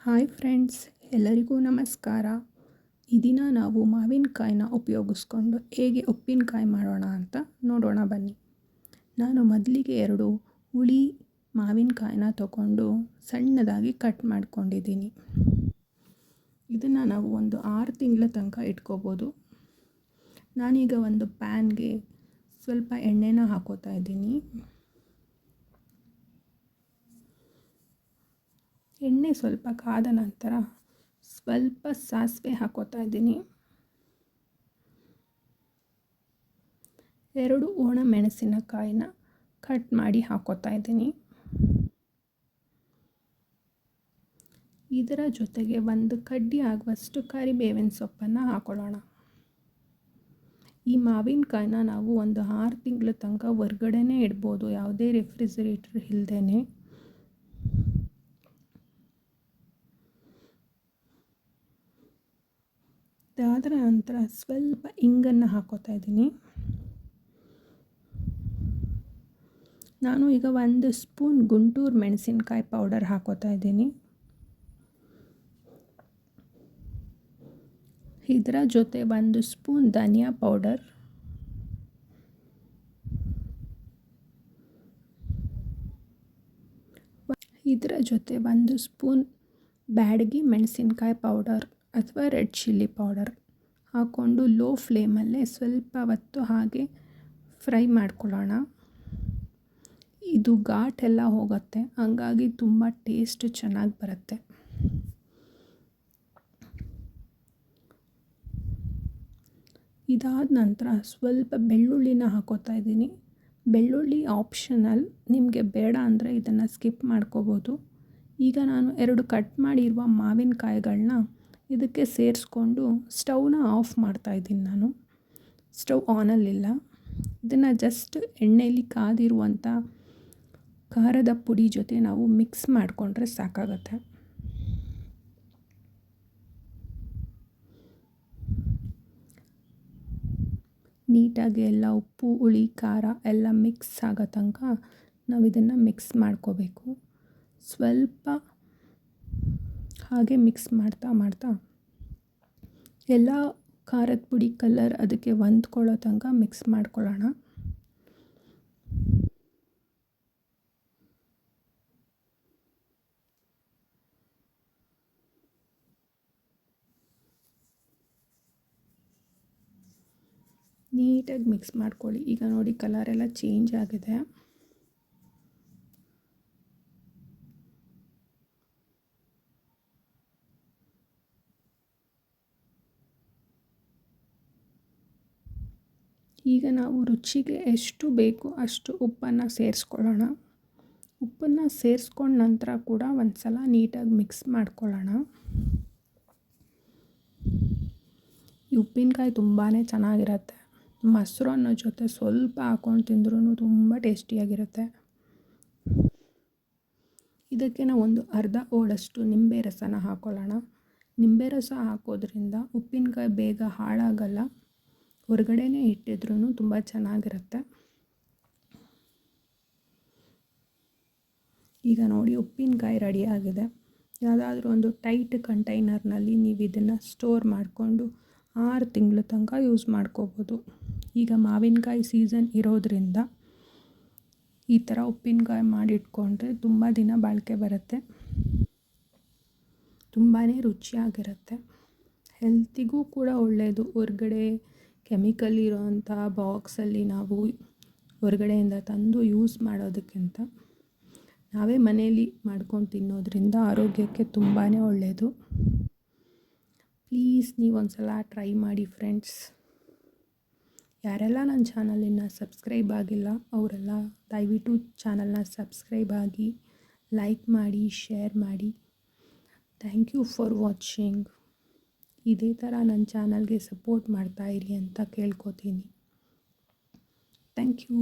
Hi friends, ಎಲ್ಲರಿಗೂ ನಮಸ್ಕಾರ. ಈ ದಿನ ನಾವು ಮಾವಿನಕಾಯಿನ ಉಪಯೋಗಿಸ್ಕೊಂಡು ಹೇಗೆ ಉಪ್ಪಿನಕಾಯಿ ಮಾಡೋಣ ಅಂತ ನೋಡೋಣ ಬನ್ನಿ. ನಾನು ಮೊದಲಿಗೆ ಎರಡು ಹುಳಿ ಮಾವಿನಕಾಯಿನ ತಗೊಂಡು ಸಣ್ಣದಾಗಿ ಕಟ್ ಮಾಡ್ಕೊಂಡಿದ್ದೀನಿ. ಇದನ್ನು ನಾವು ಒಂದು ಆರು ತಿಂಗಳ ತನಕ ಇಟ್ಕೋಬೋದು. ನಾನೀಗ ಒಂದು ಪ್ಯಾನ್ಗೆ ಸ್ವಲ್ಪ ಎಣ್ಣೆನ ಹಾಕೋತಾ ಇದ್ದೀನಿ. ಎಣ್ಣೆ ಸ್ವಲ್ಪ ಕಾದ ನಂತರ ಸ್ವಲ್ಪ ಸಾಸಿವೆ ಹಾಕೋತಾ ಇದ್ದೀನಿ. ಎರಡು ಒಣ ಮೆಣಸಿನಕಾಯಿನ ಕಟ್ ಮಾಡಿ ಹಾಕೋತಾ ಇದ್ದೀನಿ. ಇದರ ಜೊತೆಗೆ ಒಂದು ಕಡ್ಡಿ ಆಗುವಷ್ಟು ಕರಿಬೇವಿನ ಸೊಪ್ಪನ್ನು ಹಾಕೊಳ್ಳೋಣ. ಈ ಮಾವಿನಕಾಯಿನ ನಾವು ಒಂದು ಆರು ತಿಂಗಳ ತನಕ ಹೊರ್ಗಡೆನೇ ಇಡ್ಬೋದು, ಯಾವುದೇ ರೆಫ್ರಿಜರೇಟರ್ ಇಲ್ಲದೇ ಅದಾದ ನಂತರ ಸ್ವಲ್ಪ ಇಂಗನ್ನು ಹಾಕೋತಾ ಇದ್ದೀನಿ. ನಾನು ಈಗ ಒಂದು ಸ್ಪೂನ್ ಗುಂಟೂರು ಮೆಣಸಿನಕಾಯಿ ಪೌಡರ್ ಹಾಕೋತಾ ಇದ್ದೀನಿ. ಇದರ ಜೊತೆ ಒಂದು ಸ್ಪೂನ್ ಧನಿಯಾ ಪೌಡರ್. ಇದರ ಜೊತೆ ಒಂದು ಸ್ಪೂನ್ ಬ್ಯಾಡಗಿ ಮೆಣಸಿನಕಾಯಿ ಪೌಡರ್. ಅಥವಾ ರೆಡ್ ಚಿಲ್ಲಿ ಪೌಡರ್ ಹಾಕ್ಕೊಂಡು ಲೋ ಫ್ಲೇಮಲ್ಲೇ ಸ್ವಲ್ಪ ಹೊತ್ತು ಹಾಗೆ ಫ್ರೈ ಮಾಡ್ಕೊಳ್ಳೋಣ. ಇದು ಘಾಟೆಲ್ಲ ಹೋಗುತ್ತೆ, ಹಂಗಾಗಿ ತುಂಬ ಟೇಸ್ಟ್ ಚೆನ್ನಾಗಿ ಬರುತ್ತೆ. ಇದಾದ ನಂತರ ಸ್ವಲ್ಪ ಬೆಳ್ಳುಳ್ಳಿನ ಹಾಕೋತಾ ಇದ್ದೀನಿ. ಬೆಳ್ಳುಳ್ಳಿ ಆಪ್ಷನಲ್, ನಿಮಗೆ ಬೇಡ ಅಂದರೆ ಇದನ್ನು ಸ್ಕಿಪ್ ಮಾಡ್ಕೋಬೋದು. ಈಗ ನಾನು ಎರಡು ಕಟ್ ಮಾಡಿರುವ ಮಾವಿನಕಾಯಿಗಳನ್ನ ಇದಕ್ಕೆ ಸೇರಿಸ್ಕೊಂಡು ಸ್ಟವ್ನ ಆಫ್ ಮಾಡ್ತಾಯಿದ್ದೀನಿ ನಾನು. ಸ್ಟವ್ ಆನಲ್ಲಿಲ್ಲ. ಇದನ್ನು ಜಸ್ಟ್ ಎಣ್ಣೆಯಲ್ಲಿ ಕಾದಿರುವಂಥ ಖಾರದ ಪುಡಿ ಜೊತೆ ನಾವು ಮಿಕ್ಸ್ ಮಾಡಿಕೊಂಡ್ರೆ ಸಾಕಾಗತ್ತೆ. ನೀಟಾಗಿ ಎಲ್ಲ ಉಪ್ಪು, ಹುಳಿ, ಖಾರ ಎಲ್ಲ ಮಿಕ್ಸ್ ಆಗೋ ತನಕ ನಾವು ಇದನ್ನು ಮಿಕ್ಸ್ ಮಾಡ್ಕೋಬೇಕು. ಸ್ವಲ್ಪ ಹಾಗೆ ಮಿಕ್ಸ್ ಮಾಡ್ತಾ ಮಾಡ್ತಾ ಎಲ್ಲ ಖಾರದ ಪುಡಿ ಕಲರ್ ಅದಕ್ಕೆ ಹೊಂದ್ಕೊಳ್ಳೋ ತನಕ ಮಿಕ್ಸ್ ಮಾಡ್ಕೊಳ್ಳೋಣ. ನೀಟಾಗಿ ಮಿಕ್ಸ್ ಮಾಡ್ಕೊಳ್ಳಿ. ಈಗ ನೋಡಿ ಕಲರೆಲ್ಲ ಚೇಂಜ್ ಆಗಿದೆ. ಈಗ ನಾವು ರುಚಿಗೆ ಎಷ್ಟು ಬೇಕು ಅಷ್ಟು ಉಪ್ಪನ್ನು ಸೇರಿಸ್ಕೊಳ್ಳೋಣ. ಉಪ್ಪನ್ನು ಸೇರಿಸ್ಕೊಂಡ ನಂತರ ಕೂಡ ಒಂದು ಸಲ ನೀಟಾಗಿ ಮಿಕ್ಸ್ ಮಾಡ್ಕೊಳ್ಳೋಣ. ಈ ಉಪ್ಪಿನಕಾಯಿ ತುಂಬಾ ಚೆನ್ನಾಗಿರುತ್ತೆ. ಮೊಸರು ಅನ್ನೋ ಜೊತೆ ಸ್ವಲ್ಪ ಹಾಕ್ಕೊಂಡು ತಿಂದ್ರೂ ತುಂಬ ಟೇಸ್ಟಿಯಾಗಿರುತ್ತೆ. ಇದಕ್ಕೆ ನಾವು ಒಂದು ಅರ್ಧ ಓಡಷ್ಟು ನಿಂಬೆ ರಸನ ಹಾಕ್ಕೊಳ್ಳೋಣ ನಿಂಬೆ ರಸ ಹಾಕೋದ್ರಿಂದ ಉಪ್ಪಿನಕಾಯಿ ಬೇಗ ಹಾಳಾಗಲ್ಲ. ಹೊರಗಡೆನೇ ಇಟ್ಟಿದ್ರೂ ತುಂಬ ಚೆನ್ನಾಗಿರುತ್ತೆ. ಈಗ ನೋಡಿ ಉಪ್ಪಿನಕಾಯಿ ರೆಡಿಯಾಗಿದೆ ಯಾವುದಾದ್ರೂ ಒಂದು ಟೈಟ್ ಕಂಟೈನರ್ನಲ್ಲಿ ನೀವು ಇದನ್ನು ಸ್ಟೋರ್ ಮಾಡಿಕೊಂಡು ಆರು ತಿಂಗಳ ತನಕ ಯೂಸ್ ಮಾಡ್ಕೋಬೋದು. ಈಗ ಮಾವಿನಕಾಯಿ ಸೀಸನ್ ಇರೋದರಿಂದ ಈ ಥರ ಉಪ್ಪಿನಕಾಯಿ ಮಾಡಿಟ್ಕೊಂಡ್ರೆ ತುಂಬ ದಿನ ಬಾಳಿಕೆ ಬರುತ್ತೆ. ತುಂಬಾ ರುಚಿಯಾಗಿರುತ್ತೆ. ಹೆಲ್ತಿಗೂ ಕೂಡ ಒಳ್ಳೆಯದು ಹೊರ್ಗಡೆ ಕೆಮಿಕಲ್ ಇರೋವಂಥ ಬಾಕ್ಸಲ್ಲಿ ನಾವು ಹೊರಗಡೆಯಿಂದ ತಂದು ಯೂಸ್ ಮಾಡೋದಕ್ಕಿಂತ ನಾವೇ ಮನೆಯಲ್ಲಿ ಮಾಡ್ಕೊಂಡು ತಿನ್ನೋದ್ರಿಂದ ಆರೋಗ್ಯಕ್ಕೆ ತುಂಬಾ ಒಳ್ಳೆಯದು ಪ್ಲೀಸ್ ನೀವು ಒಂದು ಸಲ ಟ್ರೈ ಮಾಡಿ ಫ್ರೆಂಡ್ಸ್. ಯಾರೆಲ್ಲ ನನ್ನ ಚಾನಲಿನ ಸಬ್ಸ್ಕ್ರೈಬ್ ಆಗಿಲ್ಲ, ಅವರೆಲ್ಲ ದಯವಿಟ್ಟು ಚಾನಲ್ನ ಸಬ್ಸ್ಕ್ರೈಬ್ ಆಗಿ ಲೈಕ್ ಮಾಡಿ, ಶೇರ್ ಮಾಡಿ. Thank you for watching. ಇದೇ ಥರ ನನ್ನ ಚಾನಲ್ಗೆ ಸಪೋರ್ಟ್ ಮಾಡ್ತಾ ಇರಿ ಅಂತ ಕೇಳ್ಕೊತೀನಿ. Thank you